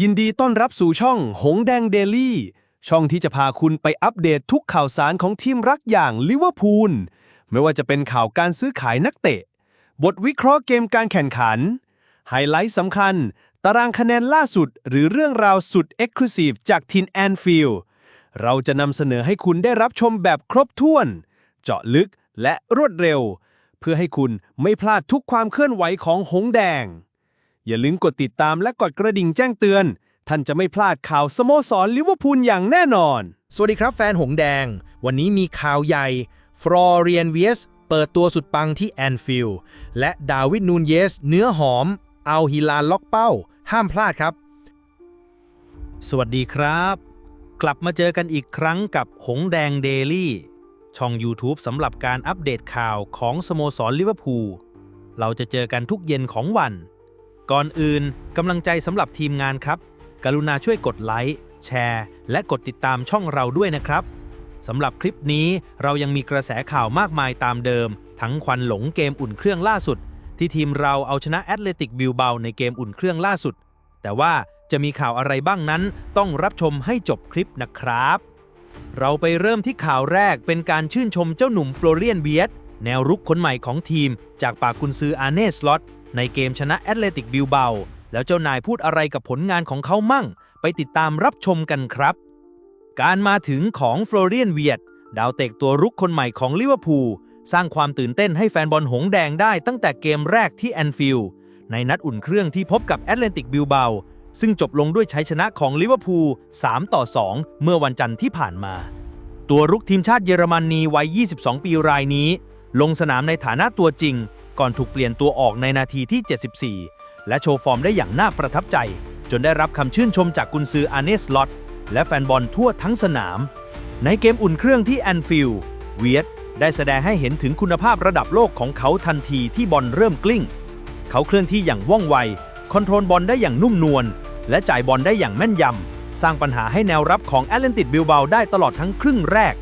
ยินดีต้อนรับสู่ช่องหงแดงเดลี่ ช่องที่จะพาคุณไปอัปเดตทุกข่าวสารของทีมรักอย่างลิเวอร์พูล ไม่ว่าจะเป็นข่าวการซื้อขายนักเตะ บทวิเคราะห์เกมการแข่งขัน ไฮไลท์สำคัญ ตารางคะแนนล่าสุด หรือเรื่องราวสุดเอ็กซ์คลูซีฟจากทีมแอนฟิลด์เราจะนำเสนอให้คุณได้รับชมแบบครบถ้วน เจาะลึกและรวดเร็ว เพื่อให้คุณไม่พลาดทุกความเคลื่อนไหวของหงแดง อย่าลืมกดติดตามและกดกระดิ่งแจ้งเตือน ท่านจะไม่พลาดข่าวสโมสรลิเวอร์พูลอย่างแน่นอน สวัสดีครับแฟนหงแดง วันนี้มีข่าวใหญ่ฟลอเรียนเวียสเปิดตัวสุดปังที่แอนฟิลด์และดาวิดนูนเยส เนื้อหอม เอาฮิลานล็อกเป้า ห้ามพลาดครับ สวัสดีครับ กลับมาเจอกันอีกครั้งกับหงแดงเดลี่ช่อง YouTube สำหรับการอัปเดตข่าวของสโมสรลิเวอร์พูลเราจะเจอกันทุกเย็นของวัน ก่อนอื่นกำลังใจสำหรับทีมงานครับ กรุณาช่วยกดไลค์แชร์ และกดติดตามช่องเราด้วยนะครับสำหรับคลิปนี้เรายังมีกระแสข่าวมากมายตามเดิม ทั้งควันหลงเกมอุ่นเครื่องล่าสุด ที่ทีมเราเอาชนะแอตเลติกบิลเบาในเกมอุ่นเครื่องล่าสุด แต่ว่าจะมีข่าวอะไรบ้างนั้น ต้องรับชมให้จบคลิปนะครับ เราไปเริ่มที่ข่าวแรกเป็นการชื่นชมเจ้าหนุ่มฟลอเรียนเวียตแนวรุกคนใหม่ของทีม จากปากกุนซืออาเน่สล็อต ในเกมชนะแอตเลติกบิลเบาแล้วเจ้านายพูดอะไรกับผลงานของเขามั่ง ไปติดตามรับชมกันครับ การมาถึงของฟลอเรียนเวียตดาวเตะตัวรุกคนใหม่ของลิเวอร์พูลสร้างความตื่นเต้นให้แฟนบอลหงแดงได้ตั้งแต่เกมแรกที่แอนฟิลด์ในนัดอุ่นเครื่องที่พบกับแอตแลติกบิลเบาซึ่งจบลงด้วยชัยชนะของลิเวอร์พูล3ต่อ 2 เมื่อวันจันทร์ที่ผ่านมา ตัวรุกทีมชาติเยอรมนีวัย 22 ปีรายนี้ ลงสนามในฐานะตัวจริง ก่อนถูกเปลี่ยนตัวออกในนาทีที่ 74 และโชว์ฟอร์มได้อย่างน่าประทับใจ จนได้รับคำชื่นชมจากกุนซืออาเนสลอตและแฟนบอลทั่วทั้งสนาม ในเกมอุ่นเครื่องที่แอนฟิลด์เวียตได้แสดงให้เห็นถึงคุณภาพระดับโลกของเขาทันทีที่บอลเริ่มกลิ้ง เขาเคลื่อนที่อย่างว่องไว คอนโทรลบอลได้อย่างนุ่มนวล และจ่ายบอลได้อย่างแม่นยำ สร้างปัญหาให้แนวรับของแอตแลนติกบิลเบาได้ตลอดทั้งครึ่งแรก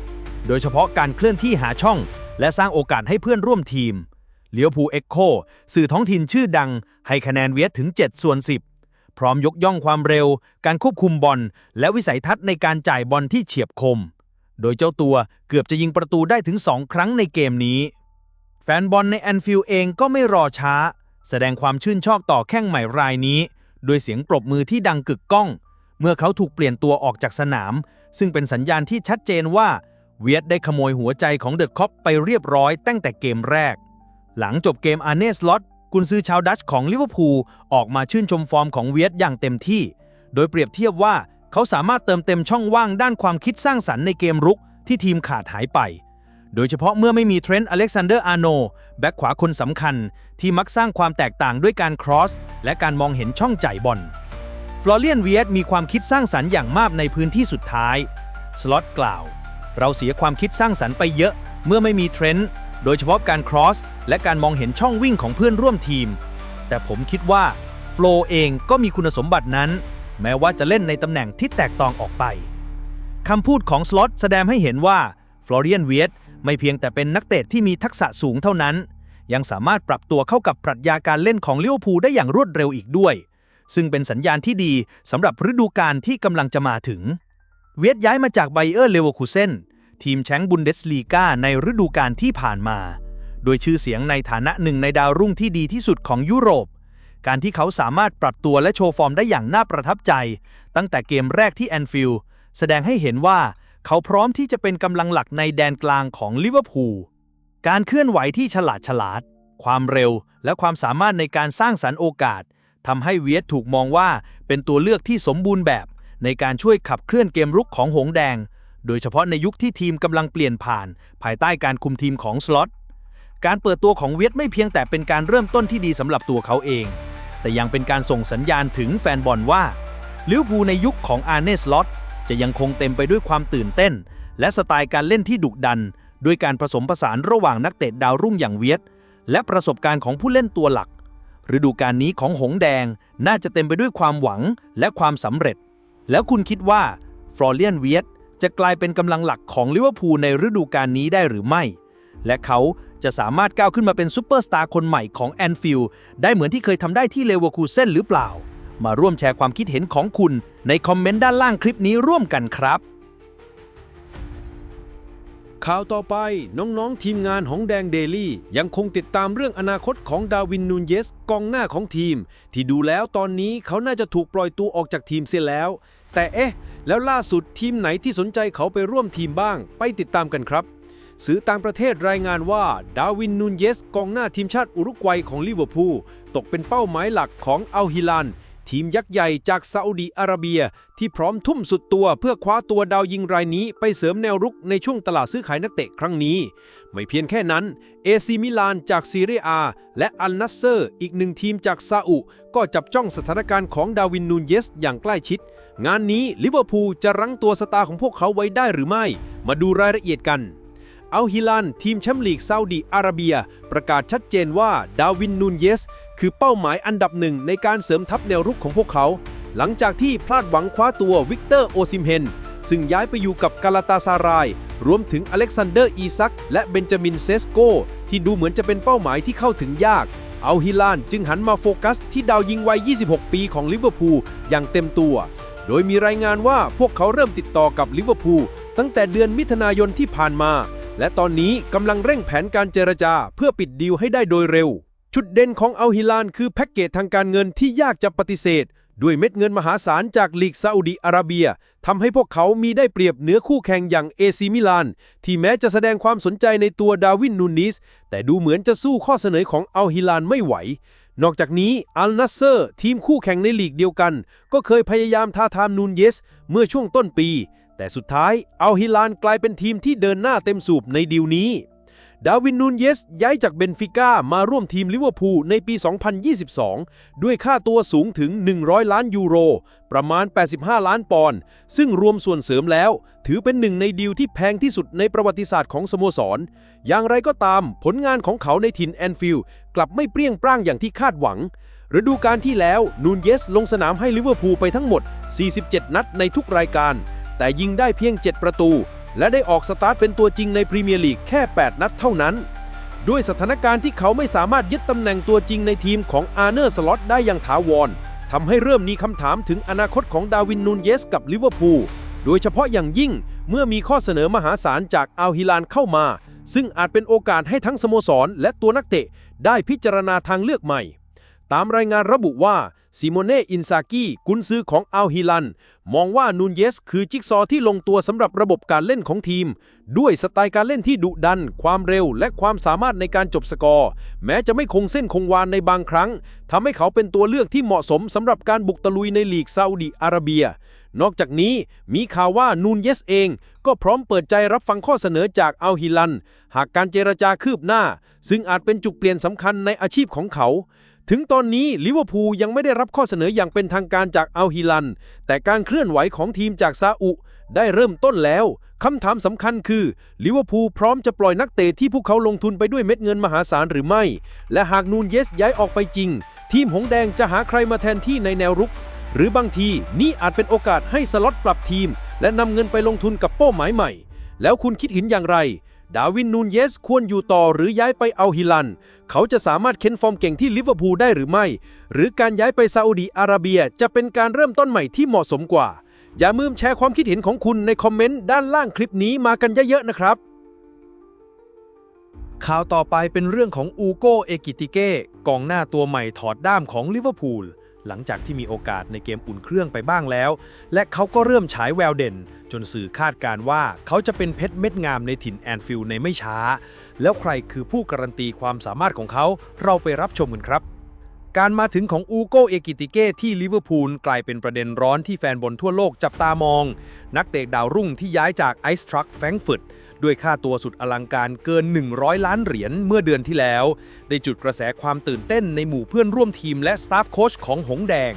โดยเฉพาะการเคลื่อนที่หาช่อง และสร้างโอกาสให้เพื่อนร่วมทีม เลียวภูเอ็กโคสื่อท้องถิ่นชื่อดัง ให้คะแนนเวียตถึง 7 ส่วน 10 พร้อมยกย่องความเร็ว การควบคุมบอล และวิสัยทัศน์ในการจ่ายบอลที่เฉียบคม โดยเจ้าตัวเกือบจะยิงประตูได้ถึง 2 ครั้งในเกมนี้ แฟนบอลในแอนฟิลด์เองก็ไม่รอช้า แสดงความชื่นชอบต่อแข้งใหม่รายนี้โดยเสียงปรบมือที่ดังกึกก้อง เมื่อเขาถูกเปลี่ยนตัวออกจากสนาม ซึ่งเป็นสัญญาณที่ชัดเจนว่าเวียดได้ขโมยหัวใจของเดอะคอปไปเรียบร้อยตั้งแต่เกมแรก หลังจบเกมอาร์เนสลอตกุนซือชาวดัชของลิเวอร์พูลออกมาชื่นชมฟอร์มของเวียดอย่างเต็มที่ โดยเปรียบเทียบว่าเขาสามารถเติมเต็มช่องว่างด้านความคิดสร้างสรรค์ในเกมรุกที่ทีมขาดหายไป โดยเฉพาะเมื่อไม่มีเทรนต์อเล็กซานเดอร์อาร์โนแบ็คขวาคนสำคัญ ที่มักสร้างความแตกต่างด้วยการครอส และการมองเห็นช่องจ่ายบอลฟลอเรียนเวียดมีความคิดสร้างสรรค์อย่างมากในพื้นที่สุดท้าย สล็อตกล่าว เราเสียความคิดสร้างสรรค์ไปเยอะ เมื่อไม่มีเทรนต์ โดยเฉพาะการครอสและการมองเห็นช่องวิ่งของเพื่อนร่วมทีม แต่ผมคิดว่าโฟลเองก็มีคุณสมบัตินั้น แม้ว่าจะเล่นในตำแหน่งที่แตกต่างออกไปคำพูดของสล็อตแสดงให้เห็นว่าฟลอเรียนเวียดไม่เพียงแต่เป็นนักเตะที่มีทักษะสูงเท่านั้น ยังสามารถปรับตัวเข้ากับปรัชญาการเล่นของเลิเวอร์พูได้อย่างรวดเร็วอีกด้วย ซึ่งเป็นสัญญาณที่ดีสำหรับฤดูกาลที่กำลังจะมาถึง เวียดย้ายมาจากไบเออร์เลเวอร์คูเซน ทีมแชมป์บุนเดสลีกาในฤดูกาลที่ผ่านมา โดยชื่อเสียงในฐานะหนึ่งในดาวรุ่งที่ดีที่สุดของยุโรป การที่เขาสามารถปรับตัวและโชว์ฟอร์มได้อย่างน่าประทับใจ ตั้งแต่เกมแรกที่แอนฟิลด์แสดงให้เห็นว่าเขาพร้อมที่จะเป็นกำลังหลักในแดนกลางของลิเวอร์พูลการเคลื่อนไหวที่ฉลาดฉลาด ความเร็วและความสามารถในการสร้างสรรค์โอกาสทำให้เวียดถูกมองว่าเป็นตัวเลือกที่สมบูรณ์แบบ ในการช่วยขับเคลื่อนเกมรุกของหงแดง โดยเฉพาะในยุคที่ทีมกำลังเปลี่ยนผ่าน ภายใต้การคุมทีมของสล็อต การเปิดตัวของเวียดไม่เพียงแต่เป็นการเริ่มต้นที่ดีสำหรับตัวเขาเอง แต่ยังเป็นการส่งสัญญาณถึงแฟนบอลว่าลิเวอร์พูลในยุคของอาร์เนสล็อตจะยังคงเต็มไปด้วยความตื่นเต้น และสไตล์การเล่นที่ดุดัน ด้วยการผสมผสานระหว่างนักเตะดาวรุ่งอย่างเวียดและประสบการณ์ของผู้เล่นตัวหลัก ฤดูกาลนี้ของหงแดงน่าจะเต็มไปด้วยความหวังและความสำเร็จ แล้วคุณคิดว่าฟลอเรียนเวียด จะกลายเป็นกำลังหลักของลิเวอร์พูลในฤดูกาลนี้ได้หรือไม่ และเขาจะสามารถก้าวขึ้นมาเป็นซูเปอร์สตาร์คนใหม่ของแอนฟิลด์ได้เหมือนที่เคยทำได้ที่เลเวอร์คูเซนหรือเปล่า มาร่วมแชร์ความคิดเห็นของคุณในคอมเมนต์ด้านล่างคลิปนี้ร่วมกันครับ ข่าวต่อไปน้องๆทีมงานของแดงเดลี่ ยังคงติดตามเรื่องอนาคตของดาวินนูนเยสกองหน้าของทีม ที่ดูแล้วตอนนี้เขาน่าจะถูกปล่อยตัวออกจากทีมเสียแล้ว แต่เอ๊ะ แล้วล่าสุดทีมไหนที่สนใจเขาไปร่วมทีมบ้าง ไปติดตามกันครับ สื่อต่างประเทศรายงานว่า ดาวินนูนเยส กองหน้าทีมชาติอุรุกวัยของลิเวอร์พูลตกเป็นเป้าหมายหลักของอัลฮิลาน ทีมยักษ์ใหญ่จากซาอุดีอาระเบียที่พร้อมทุ่มสุดตัวเพื่อคว้าตัวดาวยิงรายนี้ไปเสริมแนวรุกในช่วงตลาดซื้อขายนักเตะครั้งนี้ ไม่เพียงแค่นั้นเอซีมิลานจากซีเรียอาและอัลนัสเซอร์ อีกหนึ่งทีมจากซาอุ ก็จับจ้องสถานการณ์ของดาวินนูนเยสอย่างใกล้ชิด งานนี้ลิเวอร์พูลจะรั้งตัวสตาร์ของพวกเขาไว้ได้หรือไม่ มาดูรายละเอียดกันอัลฮิลานทีมแชมป์ลีกซาอุดีอาระเบีย ประกาศชัดเจนว่าดาวินนูนเยส คือเป้าหมายอันดับหนึ่งในการเสริมทัพแนวรุกของพวกเขา หลังจากที่พลาดหวังคว้าตัววิกเตอร์โอซิมเฮน ซึ่งย้ายไปอยู่กับกาลาตาซาราย รวมถึงอเล็กซานเดอร์อีซัก และเบนจามินเซสโก ที่ดูเหมือนจะเป็นเป้าหมายที่เข้าถึงยากอัลฮิลานจึงหันมาโฟกัสที่ดาวยิงวัย 26 ปีของลิเวอร์พูลอย่างเต็มตัว โดยมีรายงานว่าพวกเขาเริ่มติดต่อกับลิเวอร์พูลตั้งแต่เดือนมิถุนายนที่ผ่านมา และตอนนี้กำลังเร่งแผนการเจรจาเพื่อปิดดีลให้ได้โดยเร็ว จุดเด่นของอัลฮิลานคือแพ็กเกจทางการเงินที่ยากจะปฏิเสธ ด้วยเม็ดเงินมหาศาลจากลีกซาอุดีอาระเบียทำให้พวกเขามีได้เปรียบเหนือคู่แข่งอย่างเอซีมิลาน ที่แม้จะแสดงความสนใจในตัวดาวินนูนิส แต่ดูเหมือนจะสู้ข้อเสนอของอัลฮิลานไม่ไหว นอกจากนี้อัลนัสเซอร์ ทีมคู่แข่งในลีกเดียวกัน ก็เคยพยายามท้าทามนูนเยส เมื่อช่วงต้นปี แต่สุดท้ายอัลฮิลานกลายเป็นทีมที่เดินหน้าเต็มสูบในดีลนี้ ดาวินนูนเยสย้ายจากเบนฟิก้ามาร่วมทีมลิเวอร์พูลในปี 2022 ด้วยค่าตัวสูงถึง 100 ล้านยูโร ประมาณ 85 ล้านปอนด์ ซึ่งรวมส่วนเสริมแล้ว ถือเป็นหนึ่งในดีลที่แพงที่สุดในประวัติศาสตร์ของสโมสร อย่างไรก็ตาม ผลงานของเขาในถิ่นแอนฟิลด์กลับไม่เปรี้ยงปร้างอย่างที่คาดหวัง ฤดูกาลที่แล้ว นูนเยสลงสนามให้ลิเวอร์พูลไปทั้งหมด 47 นัดในทุกรายการ แต่ยิงได้เพียง 7 ประตู และได้ออกสตาร์ทเป็นตัวจริงในพรีเมียร์ลีกแค่ 8 นัดเท่านั้น ด้วยสถานการณ์ที่เขาไม่สามารถยึดตำแหน่งตัวจริงในทีมของอาร์เนอร์สล็อตได้อย่างถาวรทำให้เริ่มมีคำถามถึงอนาคตของดาวินนูนเยสกับลิเวอร์พูลโดยเฉพาะอย่างยิ่งเมื่อมีข้อเสนอมหาศาลจากอัลฮิลานเข้ามา ซึ่งอาจเป็นโอกาสให้ทั้งสโมสร และตัวนักเตะได้พิจารณาทางเลือกใหม่ ตามรายงานระบุว่า ซิโมเน่อินซากิกุนซือของอัลฮิลัน มองว่านูนเยสคือจิ๊กซอว์ที่ลงตัวสำหรับระบบการเล่นของทีม ด้วยสไตล์การเล่นที่ดุดัน ความเร็ว และความสามารถในการจบสกอร์ แม้จะไม่คงเส้นคงวานในบางครั้งทำให้เขาเป็นตัวเลือกที่เหมาะสมสำหรับการบุกตะลุยในลีกซาอุดีอาระเบีย นอกจากนี้มีข่าวว่านูนเยสเอง ก็พร้อมเปิดใจรับฟังข้อเสนอจากอัลฮิลัน หากการเจรจาคืบหน้า ซึ่งอาจเป็นจุดเปลี่ยนสำคัญในอาชีพของเขา ถึงตอนนี้ลิเวอร์พูลยังไม่ได้รับข้อเสนออย่างเป็นทางการจากอัลฮิลัน แต่การเคลื่อนไหวของทีมจากซาอุ ได้เริ่มต้นแล้ว คำถามสำคัญคือลิเวอร์พูลพร้อมจะปล่อยนักเตะที่พวกเขาลงทุนไปด้วยเม็ดเงินมหาศาลหรือไม่ และหากนูนเยสย้ายออกไปจริง ทีมหงแดงจะหาใครมาแทนที่ในแนวรุก หรือบางทีนี่อาจเป็นโอกาสให้สล็อตปรับทีม และนำเงินไปลงทุนกับเป้าหมายใหม่ แล้วคุณคิดเห็นอย่างไร ดาวินนูนเยสควรอยู่ต่อหรือย้ายไปเอาฮิลัน เขาจะสามารถเค้นฟอร์มเก่งที่ลิเวอร์พูลได้หรือไม่ หรือการย้ายไปซาอุดีอาระเบียจะเป็นการเริ่มต้นใหม่ที่เหมาะสมกว่า อย่าลืมแชร์ความคิดเห็นของคุณในคอมเมนต์ด้านล่างคลิปนี้มากันเยอะๆนะครับ ข่าวต่อไปเป็นเรื่องของอูโกเอกิติเก้กองหน้าตัวใหม่ถอดด้ามของลิเวอร์พูล หลังจากที่มีโอกาสในเกมอุ่นเครื่องไปบ้างแล้ว และเขาก็เริ่มฉายแววเด่น จนสื่อคาดการว่าเขาจะเป็นเพชรเม็ดงามในถิ่นแอนฟิลด์ในไม่ช้า แล้วใครคือผู้การันตีความสามารถของเขาเราไปรับชมกันครับการมาถึงของอูโกเอกิติเก้ที่ลิเวอร์พูลกลายเป็นประเด็นร้อนที่แฟนบอลทั่วโลกจับตามอง นักเตะดาวรุ่งที่ย้ายจากไอซ์ทรัคแฟรงก์ฟิร์ต ด้วยค่าตัวสุดอลังการเกิน 100 ล้านเหรียญเมื่อเดือนที่แล้ว ได้จุดกระแสความตื่นเต้นในหมู่เพื่อนร่วมทีมและสตาฟโค้ชของหงแดง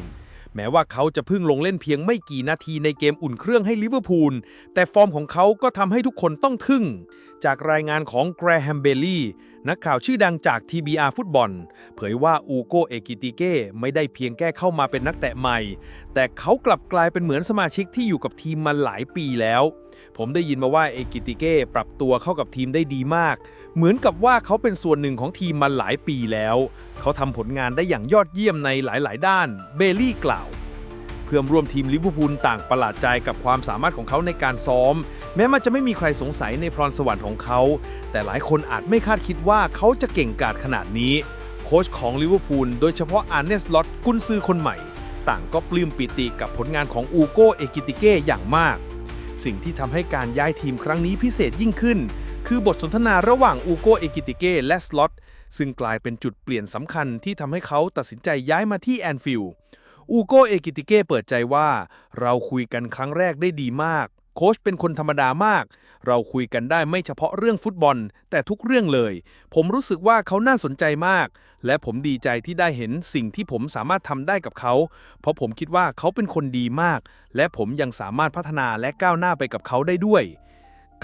แม้ว่าเขาจะเพิ่งลงเล่นเพียงไม่กี่นาทีในเกมอุ่นเครื่องให้ลิเวอร์พูล แต่ฟอร์มของเขาก็ทำให้ทุกคนต้องทึ่ง จากรายงานของแกรแฮมเบลลี่ นักข่าวชื่อดังจาก TBR ฟุตบอล เผยว่าอูโกเอกิติเก้ไม่ได้เพียงแค่เข้ามาเป็นนักเตะใหม่ แต่เขากลับกลายเป็นเหมือนสมาชิกที่อยู่กับทีมมาหลายปีแล้ว ผมได้ยินมาว่าเอกิติเก้ปรับตัวเข้ากับทีมได้ดีมาก เหมือนกับว่าเขาเป็นส่วนหนึ่งของทีมมาหลายปีแล้ว เขาทำผลงานได้อย่างยอดเยี่ยมในหลาย ๆ ด้าน เบลลี่กล่าว เพื่อนร่วมทีมลิเวอร์พูลต่างประหลาดใจกับความสามารถของเขาในการซ้อม แม้มันจะไม่มีใครสงสัยในพรสวรรค์ของเขา แต่หลายคนอาจไม่คาดคิดว่าเขาจะเก่งกาจขนาดนี้ โค้ชของลิเวอร์พูลโดยเฉพาะอาร์เนสลอตกุนซือคนใหม่ ต่างก็ปลื้มปิติกับผลงานของอูโกเอกิติเก้อย่างมาก สิ่งที่ทำให้การย้ายทีมครั้งนี้พิเศษยิ่งขึ้น คือบทสนทนาระหว่างอูโกเอกิติเก้และสล็อตซึ่งกลายเป็นจุดเปลี่ยนสำคัญที่ทำให้เขาตัดสินใจย้ายมาที่แอนฟิลด์อูโกเอกิติเก้เปิดใจว่า เราคุยกันครั้งแรกได้ดีมาก โค้ชเป็นคนธรรมดามาก เราคุยกันได้ไม่เฉพาะเรื่องฟุตบอล แต่ทุกเรื่องเลย ผมรู้สึกว่าเขาน่าสนใจมาก และผมดีใจที่ได้เห็นสิ่งที่ผมสามารถทำได้กับเขา เพราะผมคิดว่าเขาเป็นคนดีมาก และผมยังสามารถพัฒนาและก้าวหน้าไปกับเขาได้ด้วย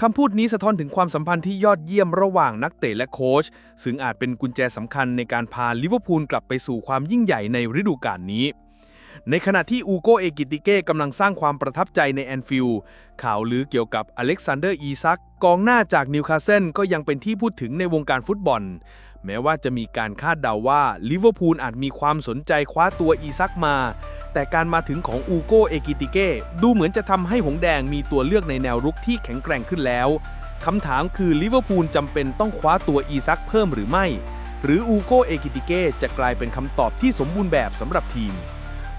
คำพูดนี้สะท้อนถึงความสัมพันธ์ที่ยอดเยี่ยมระหว่างนักเตะและโค้ช ซึ่งอาจเป็นกุญแจสำคัญในการพาลิเวอร์พูลกลับไปสู่ความยิ่งใหญ่ในฤดูกาลนี้ ในขณะที่อูโกเอกิติเก้กำลังสร้างความประทับใจในแอนฟิลด์ข่าวลือเกี่ยวกับอเล็กซานเดอร์อีซักกองหน้าจากนิวคาสเซิลก็ยังเป็นที่พูดถึงในวงการฟุตบอล แม้ว่าจะมีการคาดเดาว่าลิเวอร์พูลอาจมีความสนใจคว้าตัวอีซักมา แต่การมาถึงของอูโกเอกิติเก้ดูเหมือนจะทำให้หงแดงมีตัวเลือกในแนวรุกที่แข็งแกร่งขึ้นแล้วคำถามคือลิเวอร์พูลจำเป็นต้องคว้าตัวอีซักเพิ่มหรือไม่ หรืออูโกเอกิติเก้จะกลายเป็นคำตอบที่สมบูรณ์แบบสำหรับทีม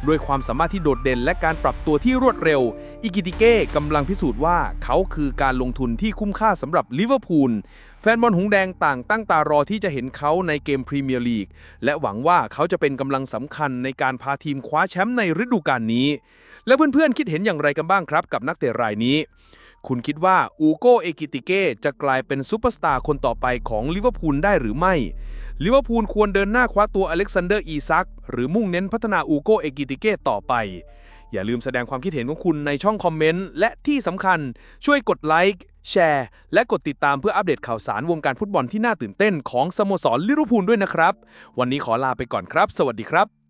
ด้วยความสามารถที่โดดเด่นและการปรับตัวที่รวดเร็ว อิกิติเก้กำลังพิสูจน์ว่าเขาคือการลงทุนที่คุ้มค่าสำหรับลิเวอร์พูลแฟนบอลหงแดงต่างตั้งตารอที่จะเห็นเขาในเกมพรีเมียร์ลีก และหวังว่าเขาจะเป็นกำลังสำคัญในการพาทีมคว้าแชมป์ในฤดูกาลนี้ และเพื่อนๆคิดเห็นอย่างไรกันบ้างครับ กับนักเตะรายนี้ คุณคิดว่าอูโกเอกิติเก้จะกลายเป็นซูเปอร์สตาร์คนต่อไปของลิเวอร์พูลได้หรือไม่ ลิเวอร์พูลควรเดินหน้าคว้าตัวอเล็กซานเดอร์อีซัก หรือมุ่งเน้นพัฒนาอูโกเอกิติเก้ต่อไป อย่าลืมแสดงความคิดเห็นของคุณในช่องคอมเมนต์ และที่สำคัญช่วยกดไลค์แชร์ และกดติดตามเพื่ออัปเดตข่าวสารวงการฟุตบอลที่น่าตื่นเต้นของสโมสรลิเวอร์พูลด้วยนะครับ วันนี้ขอลาไปก่อนครับ สวัสดีครับ